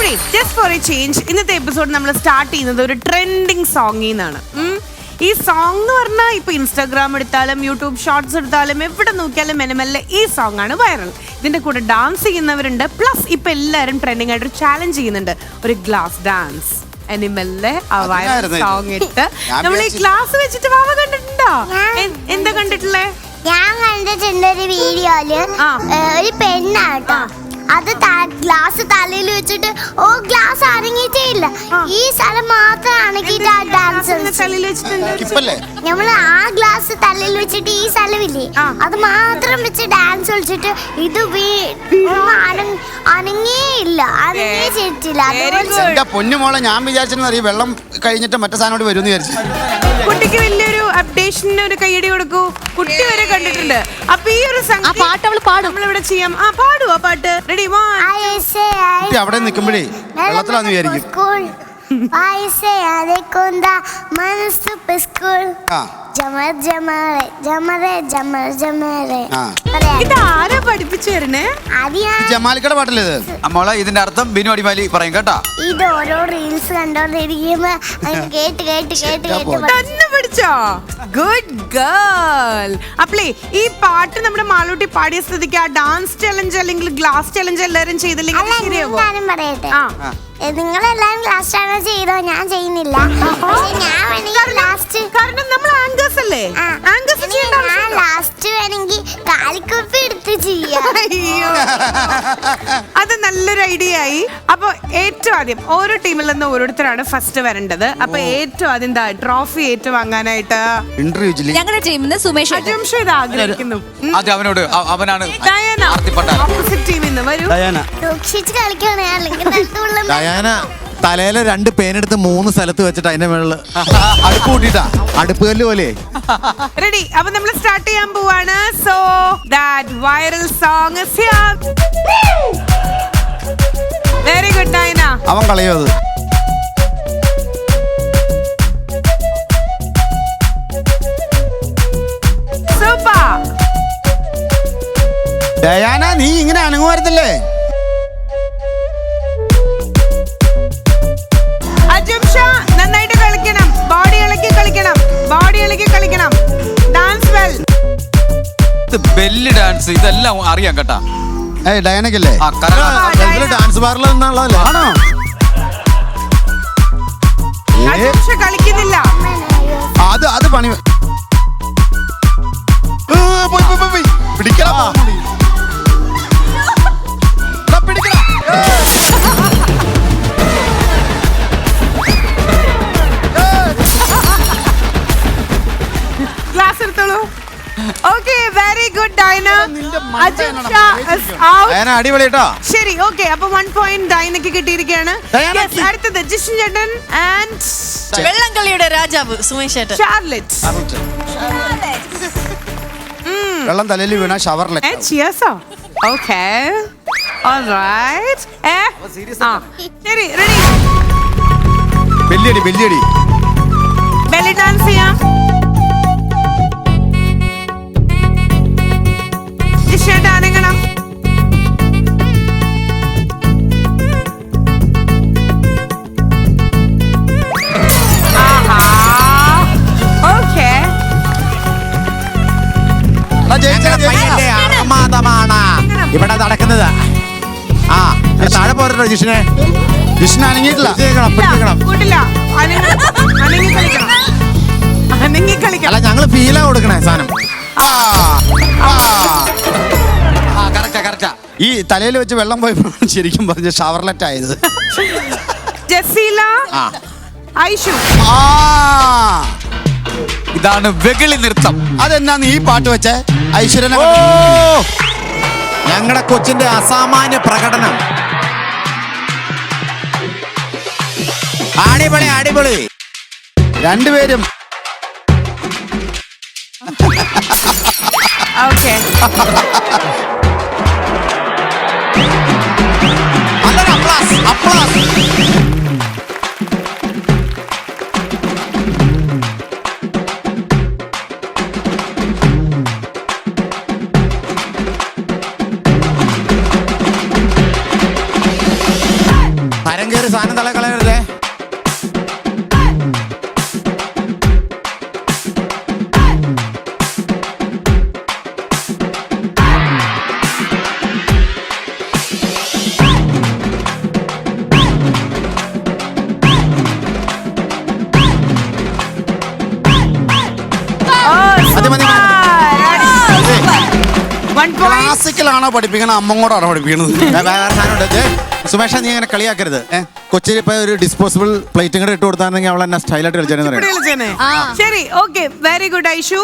അപ്പോഴേ just for a change ഇന്നത്തെ episode നമ്മൾ സ്റ്റാർട്ട് ചെയ്യുന്നത് ഒരു ട്രെൻഡിങ് സോങ്ങിൽ നിന്നാണ്. ഈ സോങ് എന്ന് പറഞ്ഞാൽ ഇപ്പൊ ഇൻസ്റ്റാഗ്രാം എടുത്താലും യൂട്യൂബ് ഷോർട്സ് എടുത്താലും എവിടെ നോക്കിയാലും മെനമെല്ലെ ഈ സോങ് ആണ് വൈറൽ ഇതിന്റെ കൂടെ ഡാൻസ് ചെയ്യുന്നവരുണ്ട്. പ്ലസ് ഇപ്പൊ എല്ലാവരും ട്രെൻഡിങ് ആയിട്ട് ഒരു ചാലഞ്ച് ചെയ്യുന്നുണ്ട്. ഒരു ഗ്ലാസ് ഡാൻസ് എനിമല്ലേ ആ വൈറൽ സോങ് ഇട്ട് നമ്മൾ ഈ ക്ലാസ് ഗ്ലാസ് വെച്ചിട്ട് വാവ കണ്ടിട്ടുണ്ടോ? എന്താ കണ്ടിട്ടുള്ളേ? ഞാൻ കണ്ടിട്ടുണ്ട് ഒരു വീഡിയോയിൽ. ഒരു പെണ്ണാട്ടോ അത് ഗ്ലാസ് തലയിൽ വെച്ചിട്ട് ഓ ഗ്ലാസ് അനങ്ങിയിട്ടേ ഇല്ല ഈ സ്ഥലം മാത്രം അനങ്ങിയിട്ട് ആ ഡാൻസ് നമ്മൾ ആ ഗ്ലാസ് തലയിൽ വെച്ചിട്ട് ഈ സ്ഥലമില്ലേ. അത് മാത്രം വെച്ച് ഡാൻസ് കളിച്ചിട്ട് ഇത് അനങ്ങിയില്ല ഒന്നും അനങ്ങ അനങ്ങേ ഇല്ല അനങ്ങേ ചെയ്തിട്ടില്ല. Very അതുപോലെ good. എന്റെ പൊന്നു മോളെ ഞാൻ വിചാരിച്ചെന്ന് അറിയാം വെള്ളം കഴിഞ്ഞിട്ട് മറ്റേ സാധനം വരും വിചാരിച്ചു. കുട്ടിക്ക് വലിയൊരു അപ്ഡേഷന് ഒരു കൈയടി കൊടുക്കൂ. കുട്ടി വരെ കണ്ടിട്ടുണ്ട്. അപ്പൊ ഈ ഒരു ആ പാട്ട് അവൾ പാടും. നമ്മളിവിടെ ചെയ്യാം. ആ പാടുവോ പാട്ട്. റെഡി വൺ കുട്ടി അവിടെ നിൽക്കുമ്പോഴേ വെള്ളത്തിലാന്ന് വിചാരിക്കും. സ്കൂൾ മനസ്സ് സ്കൂൾ ആ. ജമർ ജമരെ ജമരെ ജമർ ജമരെ ആ. പറയാം. ഇത് പഠിപ്പിച്ചു തരണേ ജമാലിക്കട പാട്ടല്ലേ ഇത്. അമ്മോളെ ഇതിന്റെ അർത്ഥം ബിനു അടിമാലി പറയും കേട്ടാ. ഇത് ഓരോ റീൽസ് കണ്ടോണ്ടിരിക്കുമ്പോ കേട്ട് കേട്ട് കേട്ട്. തന്നെ പഠിച്ചോ? ഗുഡ് ഗേൾ അപ്പളേ ഈ പാട്ട് നമ്മുടെ മാളൂട്ടി പാടിയ സ്ഥിതിക്ക് ആ ഡാൻസ് ചലഞ്ച് അല്ലെങ്കിൽ ഗ്ലാസ് ചലഞ്ച് എല്ലാരും ചെയ്തില്ലെങ്കിൽ ശരിയാവോ? പറയട്ടെ. നിങ്ങളെല്ലാരും ലാസ്റ്റ് ആണ് ചെയ്തോ? ഞാൻ ചെയ്യുന്നില്ല. ഞാൻ ലാസ്റ്റ് കാരണം നമ്മൾ അല്ലേ? ആംഗസ് ചെയ്യേണ്ട ഞാൻ ലാസ്റ്റ് വേണമെങ്കിൽ കാലിക്കുപ്പി എടുത്ത് ചെയ്യാം. അയ്യോ. അത് നല്ലൊരു ഐഡിയ ആയി. അപ്പൊ ഏറ്റവും ആദ്യം ഓരോ ടീമിൽ നിന്ന് ഓരോരുത്തരാണ് ഫസ്റ്റ് വരേണ്ടത്. അപ്പൊ ഏറ്റവും ആദ്യം എന്താ ട്രോഫി ഏറ്റുവാങ്ങാനായിട്ട്? ഇന്റർവ്യൂ ജില്ലി. ഞങ്ങളുടെ ടീമിൽ നിന്ന് സുമേഷ്. അജംഷ ഇത് ആഗ്രഹിക്കുന്നു. ആദ്യം അവനോട്. അ- അവനാണ് ഡയാന. ആർത്തിപ്പട്ടാരം. ഓപ്പോസിറ്റ് ടീമിൽ നിന്ന് വരൂ. ഡയാന. കളിക്കണേ അല്ലെങ്കിൽ നിലത്തുള്ള ഡയാന. തലയിലെ രണ്ട് പേനെടുത്ത് മൂന്ന് സ്ഥലത്ത് വെച്ചിട്ട് അതിന്റെ മേളിൽ അടുപ്പ് കൂട്ടിട്ടാ അടുപ്പ് കല്ല് പോലെ. റെഡി അപ്പൊ നമ്മൾ സ്റ്റാർട്ട് ചെയ്യാൻ പോവാണ്. So that viral song very good Naina അവൻ കളയോ അത്. ഡയാന നീ ഇങ്ങനെ അനങ്ങുമായിരുന്നല്ലേ? ബെല്ല് ഡാൻസ് ഇതെല്ലാം അറിയാം കേട്ടാ. ഏയ് ഡയനക്കല്ലേ ആ ഡാൻസ് ബാറിൽ നിന്നുള്ളതല്ലേ? ആണോ? ഏ, കളിക്കുന്നില്ല. അത് അത് പണി ഏ, പോയി, പോയി, പോയി, പോയി. പിടിക്കടാ മണ്ട അജംഷ is out. ഡയാന അടിപൊളി കേട്ടോ. ശരി ഓക്കെ അപ്പൊ വൺ പോയിന്റ് ഡൈനക്ക് കിട്ടിയിരിക്കുകയാണ്. ഡയാനയ്ക്ക്. Yes, അടുത്തത് ജിഷൻ ചേട്ടൻ ആൻഡ് വെള്ളംകളിയുടെ രാജാവ് സുമേഷ് ഏട്ടൻ ഷാർലറ്റ് വെള്ളം തലയിൽ വീണ ഷവറിലെ ഏ ഓക്കെ ഓൾറൈറ്റ് ഏ ആ. ശരി റെഡി വെല്ലിയടി വെല്ലിയടി. ബെല്ലി ഡാൻസ് ചെയ്യാം. പയ്യന്റെ അർമാദമാണ് ഇവിടെ നടക്കുന്നത്. ആ താഴെ പോരട്ടോ ജിഷിനെ. വിഷ്ണു അനങ്ങിയിട്ടില്ല. അല്ല ഞങ്ങൾ ഫീലാ കൊടുക്കണേ സാധനം. ആ, ആ. കറക്റ്റാ കറക്റ്റാ ഈ തലയിൽ വെച്ച് വെള്ളം പോയപ്പോ ശരിക്കും പറഞ്ഞ ഷവർലെറ്റ് ആയത്. ജസീല ഐഷു. ഇതാണ് വെകിളി നൃത്തം. അതെന്നാന്ന് ഈ പാട്ട് വെച്ചേ? ഐശ്വര്യനെ ഞങ്ങളുടെ കൊച്ചിന്റെ അസാമാന്യ പ്രകടനം. അടിപൊളി അടിപൊളി. രണ്ടുപേരും. ഓക്കെ അപ്ലാസ് അപ്ലാസ് തരം കയറി സാധനം തല ക്ലാസിക്കലാണോ പഠിപ്പിക്കണത്? അമ്മങ്ങോടാണോ പഠിപ്പിക്കണത്? പഠിപ്പിക്കുന്നത് സുമേഷ നീ അങ്ങനെ കളിയാക്കരുത്. ഏഹ് കൊച്ചിയിൽ ഇപ്പൊ ഒരു ഡിസ്പോസിബിൾ പ്ലേറ്റും കൂടെ ഇട്ട് കൊടുത്താണെങ്കിൽ അവൾ എന്നെ സ്റ്റൈലായിട്ട് കളിച്ചേനെ ശരി ഓക്കെ വെരി ഗുഡ് ഐഷു